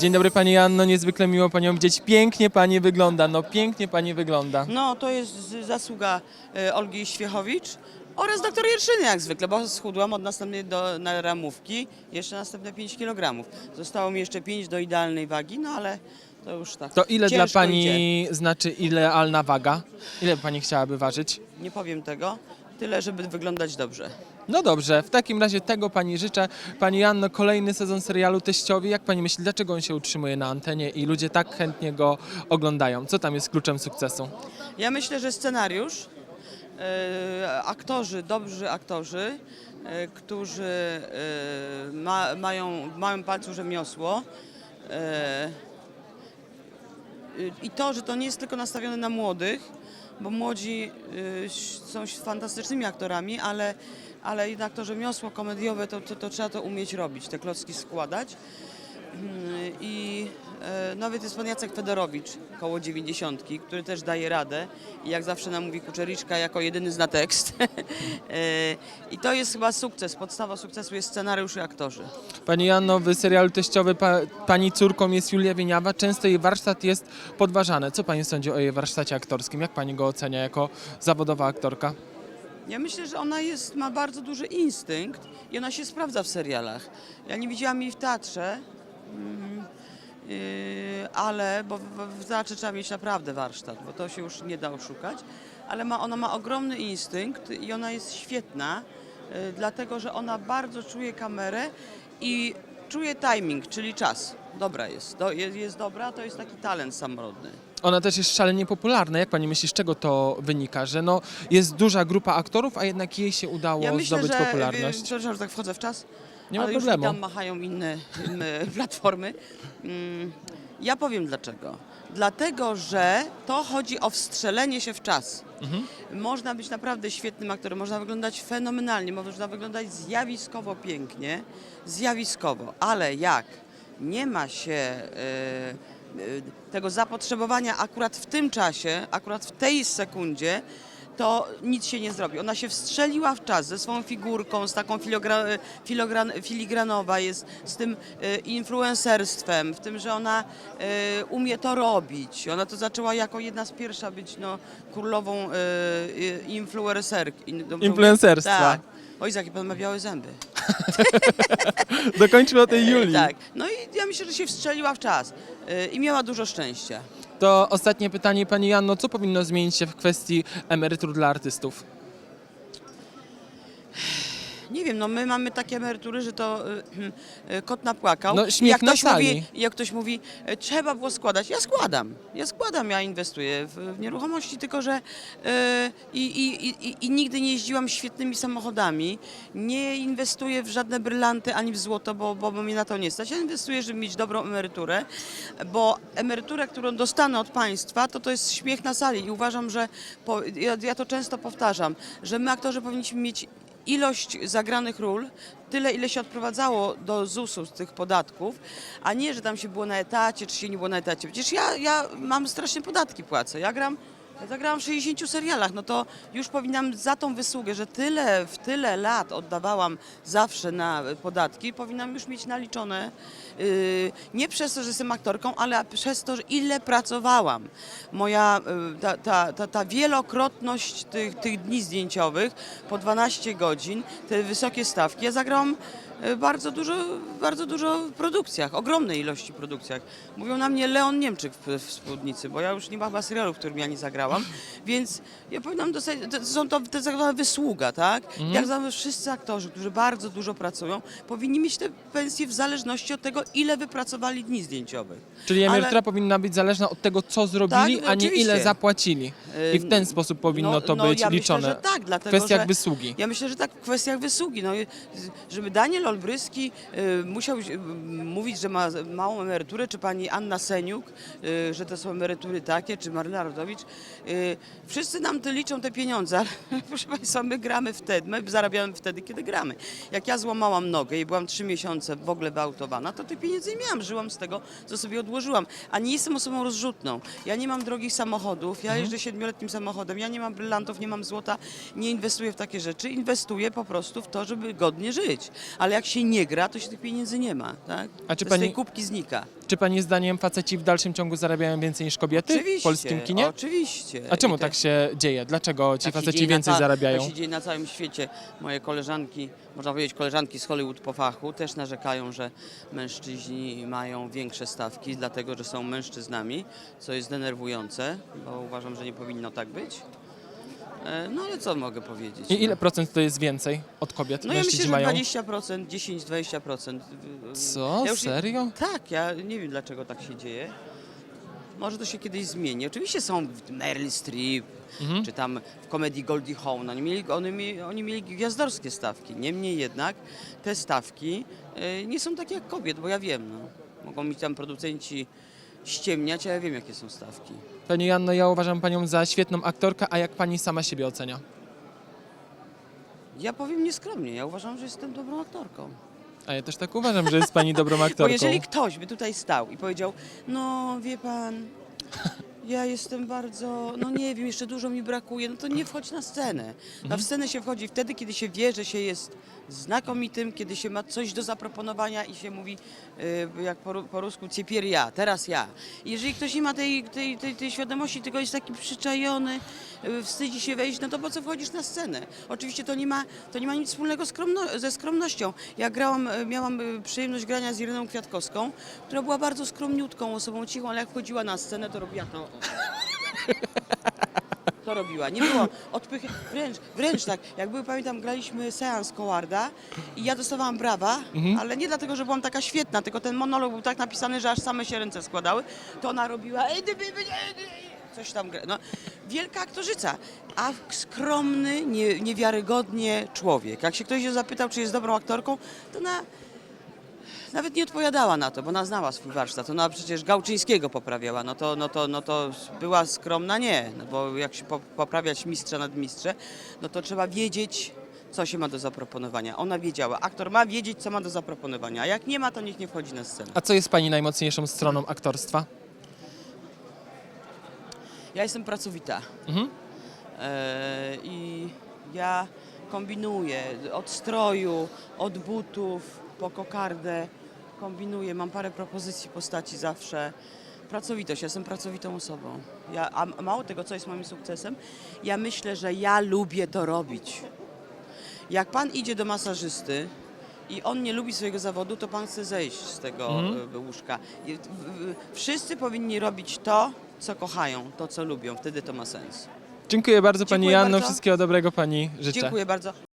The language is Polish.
Dzień dobry Pani Janno, niezwykle miło Panią widzieć. Pięknie Pani wygląda, no pięknie Pani wygląda. No, to jest z- zasługa e, Olgi Świechowicz oraz doktor Jerszyny jak zwykle, bo schudłam od następnej do, na ramówki jeszcze następne 5 kg. Zostało mi jeszcze 5 do idealnej wagi, no ale to już tak. To ile dla ciężko Pani Idzie. znaczy idealna waga? Ile Pani chciałaby ważyć? Nie powiem tego, tyle żeby wyglądać dobrze. No dobrze, w takim razie tego Pani życzę. Pani Janno, kolejny sezon serialu Teściowi. Jak Pani myśli, dlaczego on się utrzymuje na antenie i ludzie tak chętnie go oglądają? Co tam jest kluczem sukcesu? Ja myślę, że scenariusz, e, aktorzy, dobrzy aktorzy, e, którzy e, ma, mają w małym palcu rzemiosło e, i to, że to nie jest tylko nastawione na młodych, bo młodzi są fantastycznymi aktorami, ale, ale jednak to rzemiosło komediowe, to, to, to trzeba to umieć robić, te klocki składać. Mm, I e, nawet jest pan Jacek Fedorowicz, koło 90, który też daje radę. I jak zawsze nam mówi Kuczericzka, jako jedyny zna tekst. E, I to jest chyba sukces. Podstawa sukcesu jest scenariusz i aktorzy. Pani Janno, w serialu Teściowy pa, Pani córką jest Julia Wieniawa. Często jej warsztat jest podważany. Co Pani sądzi o jej warsztacie aktorskim? Jak Pani go ocenia jako zawodowa aktorka? Ja myślę, że ona jest, ma bardzo duży instynkt i ona się sprawdza w serialach. Ja nie widziałam jej w teatrze, mm, yy, ale, bo w, teatrze trzeba mieć naprawdę warsztat, bo to się już nie da oszukać, ale ma, ona ma ogromny instynkt i ona jest świetna, yy, dlatego że ona bardzo czuje kamerę i czuje timing, czyli czas. Dobra jest, do, jest, jest dobra, to jest taki talent samorodny. Ona też jest szalenie popularna. Jak pani myśli, z czego to wynika? Że no, jest duża grupa aktorów, a jednak jej się udało Ja myślę, zdobyć że, popularność. wie- Przepraszam, że tak wchodzę w czas. Nie ma ale już mi problemu. tam machają inne, inne platformy. Mm, Ja powiem dlaczego. Dlatego, że to chodzi o wstrzelenie się w czas. Mhm. Można być naprawdę świetnym aktorem, można wyglądać fenomenalnie, można wyglądać zjawiskowo pięknie, zjawiskowo, ale jak nie ma się e, e, tego zapotrzebowania akurat w tym czasie, akurat w tej sekundzie, to nic się nie zrobi. Ona się wstrzeliła w czas ze swoją figurką, z taką filogra, filigranowa jest, z tym e, influencerstwem, w tym, że ona e, umie to robić. Ona to zaczęła jako jedna z pierwsza być no, królową e, e, influencerki. no, Influencerstwa. Tak. Oj, jakie pan ma białe zęby. Dokończmy o tej Julii. Tak. No i ja myślę, że się wstrzeliła w czas e, i miała dużo szczęścia. To ostatnie pytanie pani Janno, co powinno zmienić się w kwestii emerytur dla artystów? Nie wiem, no my mamy takie emerytury, że to y, y, kot napłakał. No, śmiech jak na ktoś sali. Mówi, jak ktoś mówi, y, trzeba było składać, ja składam. Ja składam, ja inwestuję w, w nieruchomości, tylko że y, i, i, i, i nigdy nie jeździłam świetnymi samochodami. Nie inwestuję w żadne brylanty ani w złoto, bo, bo mnie na to nie stać. Ja inwestuję, żeby mieć dobrą emeryturę, bo emeryturę, którą dostanę od państwa, to to jest śmiech na sali i uważam, że po, ja, ja to często powtarzam, że my aktorzy powinniśmy mieć ilość zagranych ról, tyle ile się odprowadzało do ZUS-u z tych podatków, a nie, że tam się było na etacie, czy się nie było na etacie. Przecież ja, ja mam strasznie podatki płacę. Ja gram, zagrałam w 60 serialach, no to już powinnam za tą wysługę, że tyle, w tyle lat oddawałam zawsze na podatki, powinnam już mieć naliczone yy, nie przez to, że jestem aktorką, ale przez to, ile pracowałam. Moja yy, ta, ta, ta, ta wielokrotność tych, tych dni zdjęciowych po 12 godzin, te wysokie stawki. Ja zagrałam bardzo dużo, bardzo dużo w produkcjach, ogromnej ilości produkcjach. Mówią na mnie Leon Niemczyk w, w Spódnicy, bo ja już nie ma chyba serialu, w którym ja nie zagrałam, więc ja powinnam dostać, to są to, jest tak zwana wysługa, tak? Jak zawsze wszyscy aktorzy, którzy bardzo dużo pracują, powinni mieć te pensje w zależności od tego, ile wypracowali dni zdjęciowych. Czyli Ale- emerytura powinna być zależna od tego, co zrobili, Tak, a nie ile zapłacili. I w ten sposób powinno No- to no, być ja myślę, liczone że tak, w dlatego, kwestiach że- wysługi. Ja myślę, że tak w kwestiach wysługi. No, żeby Daniel Olbryski y, musiał y, mówić, że ma małą emeryturę, czy pani Anna Seniuk, y, że to są emerytury takie, czy Maryla Rodowicz. Wszyscy nam te liczą te pieniądze, ale proszę Państwa, my gramy wtedy, my zarabiamy wtedy, kiedy gramy. Jak ja złamałam nogę i byłam trzy miesiące w ogóle wyautowana, to tych pieniędzy nie miałam, żyłam z tego, co sobie odłożyłam. A nie jestem osobą rozrzutną. Ja nie mam drogich samochodów, ja jeżdżę siedmioletnim samochodem, ja nie mam brylantów, nie mam złota, nie inwestuję w takie rzeczy, inwestuję po prostu w to, żeby godnie żyć. Ale jak się nie gra, to się tych pieniędzy nie ma, tak? A czy to z pani- tej kubki znika. Czy pani zdaniem faceci w dalszym ciągu zarabiają więcej niż kobiety Oczywiście, w polskim kinie? Oczywiście. A czemu I te- tak się dzieje? Dlaczego ci tak się faceci dzieje na więcej ca- zarabiają? Tak się dzieje na całym świecie. Moje koleżanki, można powiedzieć koleżanki z Hollywood po fachu, też narzekają, że mężczyźni mają większe stawki, dlatego że są mężczyznami, co jest denerwujące, bo uważam, że nie powinno tak być. E, No ale co mogę powiedzieć? I ile procent to jest więcej od kobiet? No ja Mężczyźni myślę, że mają? 20%, 10-20%. Co? Ja już- Serio? Tak, ja nie wiem dlaczego tak się dzieje. Może to się kiedyś zmieni. Oczywiście są Meryl Streep, Mhm. czy tam w komedii Goldie Hawn. Oni mieli, oni, mieli, oni mieli gwiazdorskie stawki. Niemniej jednak te stawki y, nie są takie jak kobiet, bo ja wiem. No. Mogą mi tam producenci ściemniać, a ja wiem jakie są stawki. Pani Janno, ja uważam panią za świetną aktorkę, a jak pani sama siebie ocenia? Ja powiem nieskromnie, ja uważam, że jestem dobrą aktorką. A ja też tak uważam, że jest pani dobrą Bo aktorką. jeżeli ktoś by tutaj stał i powiedział, no wie pan, ja jestem bardzo, no nie wiem, jeszcze dużo mi brakuje, no to nie wchodź na scenę. Na scenę się wchodzi wtedy, kiedy się wie, że się jest znakomitym, kiedy się ma coś do zaproponowania i się mówi, y, jak po, po rusku, ciepier ja, teraz ja. Jeżeli ktoś nie ma tej, tej, tej, tej świadomości, tylko jest taki przyczajony, y, wstydzi się wejść, no to po co wchodzisz na scenę? Oczywiście to nie ma, to nie ma nic wspólnego skromno, ze skromnością. Ja grałam, y, miałam przyjemność grania z Ireną Kwiatkowską, która była bardzo skromniutką osobą, cichą, ale jak wchodziła na scenę, to robiła to. To robiła. Nie było odpychy. Wręcz, wręcz tak. Jak był, pamiętam, graliśmy seans Kowarda i ja dostawałam brawa, ale nie dlatego, że byłam taka świetna, tylko ten monolog był tak napisany, że aż same się ręce składały. To ona robiła "Ej, dy, by, by, ej, dy", coś tam. gra- No, wielka aktorzyca, a skromny, nie, niewiarygodnie człowiek. Jak się ktoś się zapytał, czy jest dobrą aktorką, to na nawet nie odpowiadała na to, bo ona znała swój warsztat. Ona przecież Gałczyńskiego poprawiała. No to, no to, no to była skromna? Nie. No bo jak się po, poprawiać mistrza nad mistrze, no to trzeba wiedzieć, co się ma do zaproponowania. Ona wiedziała. Aktor ma wiedzieć, co ma do zaproponowania. A jak nie ma, to niech nie wchodzi na scenę. A co jest pani najmocniejszą stroną aktorstwa? Ja jestem pracowita. Mhm. E, I ja kombinuję od stroju, od butów po kokardę. Kombinuję, mam parę propozycji postaci zawsze. Pracowitość, ja jestem pracowitą osobą. Ja, a mało tego, co jest moim sukcesem, ja myślę, że ja lubię to robić. Jak pan idzie do masażysty i on nie lubi swojego zawodu, to pan chce zejść z tego e, łóżka. Wszyscy powinni robić to, co kochają, to, co lubią. Wtedy to ma sens. Dziękuję bardzo pani Dziękuję Janno, bardzo. wszystkiego dobrego pani życzę. Dziękuję bardzo.